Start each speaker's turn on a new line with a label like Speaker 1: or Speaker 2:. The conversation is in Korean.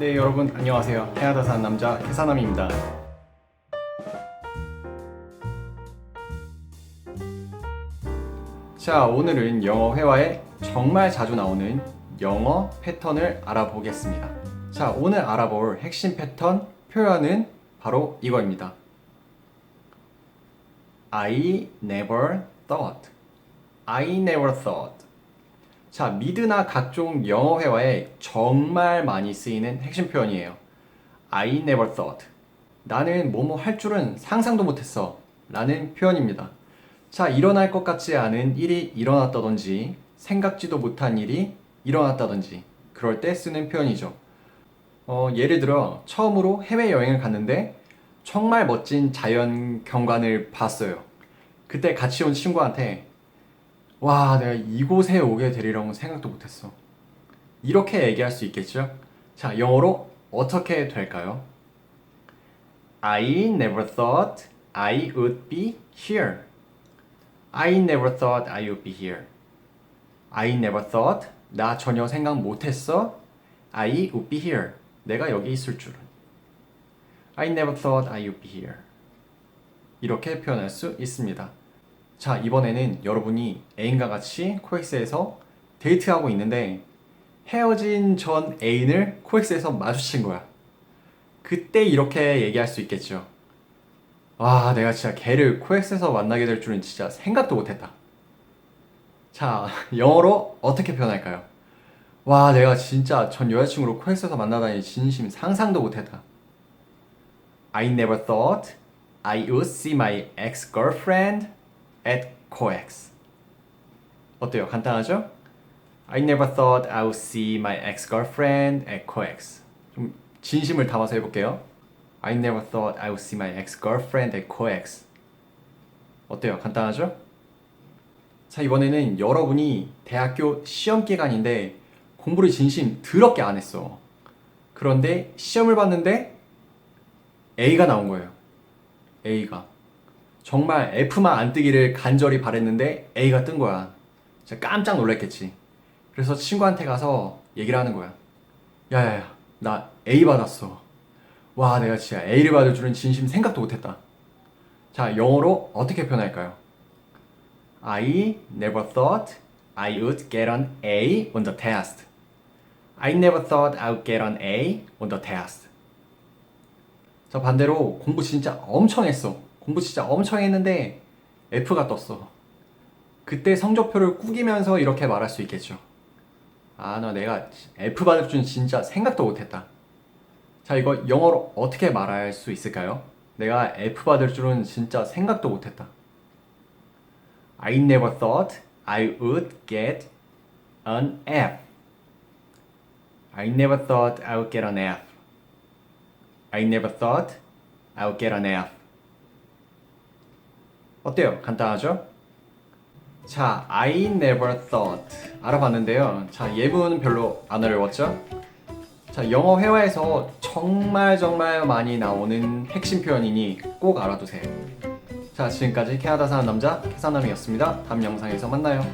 Speaker 1: 네 여러분 안녕하세요. 캐나다 사는 남자 해사남입니다. 자 오늘은 영어 회화에 정말 자주 나오는 영어 패턴을 알아보겠습니다. 자 오늘 알아볼 핵심 패턴 표현은 바로 이거입니다. I never thought. I never thought 자, 미드나 각종 영어 회화에 정말 많이 쓰이는 핵심 표현이에요. I never thought. 나는 뭐뭐 할 줄은 상상도 못했어. 라는 표현입니다. 자, 일어날 것 같지 않은 일이 일어났다든지, 생각지도 못한 일이 일어났다든지, 그럴 때 쓰는 표현이죠. 어, 예를 들어, 처음으로 해외여행을 갔는데, 정말 멋진 자연 경관을 봤어요. 그때 같이 온 친구한테, 와, 내가 이곳에 오게 되리라고 생각도 못했어. 이렇게 얘기할 수 있겠죠? 자, 영어로 어떻게 될까요? I never thought I would be here. I never thought I would be here. I never thought 나 전혀 생각 못했어. I would be here. 내가 여기 있을 줄은. I never thought I would be here. 이렇게 표현할 수 있습니다. 자, 이번에는 여러분이 애인과 같이 코엑스에서 데이트하고 있는데 헤어진 전 애인을 코엑스에서 마주친 거야. 그때 이렇게 얘기할 수 있겠죠. 와, 내가 진짜 걔를 코엑스에서 만나게 될 줄은 진짜 생각도 못했다. 자, 영어로 어떻게 표현할까요? 와, 내가 진짜 전 여자친구를 코엑스에서 만나다니 진심 상상도 못했다. I never thought I would see my ex-girlfriend at coex. 어때요? 간단하죠? I never thought I would see my ex-girlfriend at coex. 좀 진심을 담아서 해볼게요. I never thought I would see my ex-girlfriend at coex. 어때요? 간단하죠? 자, 이번에는 여러분이 대학교 시험 기간인데 공부를 진심 더럽게 안 했어. 그런데 시험을 봤는데 A가 나온 거예요. A가. 정말 F만 안 뜨기를 간절히 바랬는데 A가 뜬 거야. 진짜 깜짝 놀랐겠지. 그래서 친구한테 가서 얘기를 하는 거야. 야야야, 나 A 받았어. 와, 내가 진짜 A를 받을 줄은 진심 생각도 못했다. 자, 영어로 어떻게 표현할까요? I never thought I would get an A on the test. I never thought I would get an A on the test. 자, 반대로 공부 진짜 엄청 했어. 공부 진짜 엄청 했는데 F가 떴어. 그때 성적표를 꾸기면서 이렇게 말할 수 있겠죠. 아, 나 내가 F 받을 줄 진짜 생각도 못했다. 자, 이거 영어로 어떻게 말할 수 있을까요? 내가 F 받을 줄은 진짜 생각도 못했다. I never thought I would get an F. I never thought I would get an F. I never thought I would get an F. 어때요? 간단하죠? 자, I never thought 알아봤는데요. 자, 예문은 별로 안 어려웠죠? 자, 영어 회화에서 정말 정말 많이 나오는 핵심 표현이니 꼭 알아두세요. 자, 지금까지 캐나다 사는 남자 캐사남이었습니다. 다음 영상에서 만나요.